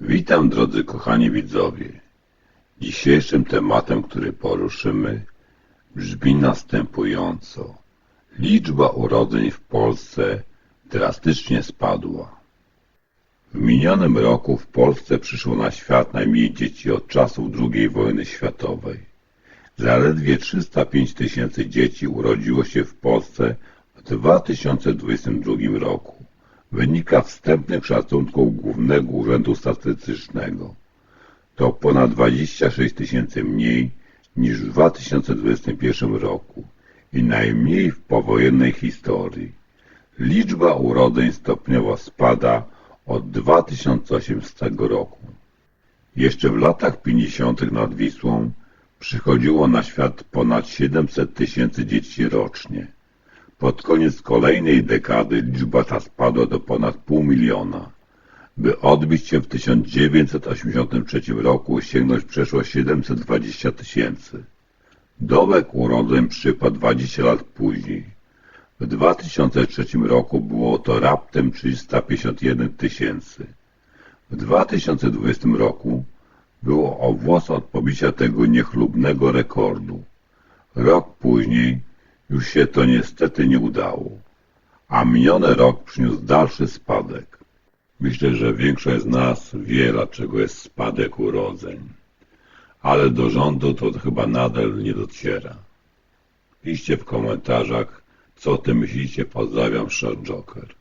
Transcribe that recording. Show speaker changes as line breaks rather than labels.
Witam drodzy kochani widzowie. Dzisiejszym tematem, który poruszymy, brzmi następująco. Liczba urodzeń w Polsce drastycznie spadła. W minionym roku w Polsce przyszło na świat najmniej dzieci od czasów II wojny światowej. Zaledwie 305 tysięcy dzieci urodziło się w Polsce w 2022 roku. Wynika wstępnych szacunków Głównego Urzędu Statystycznego. To ponad 26 tysięcy mniej niż w 2021 roku i najmniej w powojennej historii. Liczba urodzeń stopniowo spada od 2018 roku. Jeszcze w latach 50. nad Wisłą przychodziło na świat ponad 700 tysięcy dzieci rocznie. Pod koniec kolejnej dekady liczba ta spadła do ponad pół miliona, by odbić się w 1983 roku sięgnąć przeszło 720 tysięcy. Dołek urodzeń przypadł 20 lat później. W 2003 roku było to raptem 351 tysięcy. W 2020 roku było o włos od pobicia tego niechlubnego rekordu. Rok później już się to niestety nie udało, a miniony rok przyniósł dalszy spadek. Myślę, że większość z nas wie, dlaczego jest spadek urodzeń, ale do rządu to chyba nadal nie dociera. Piszcie w komentarzach, co o tym myślicie. Pozdrawiam, Short Joker.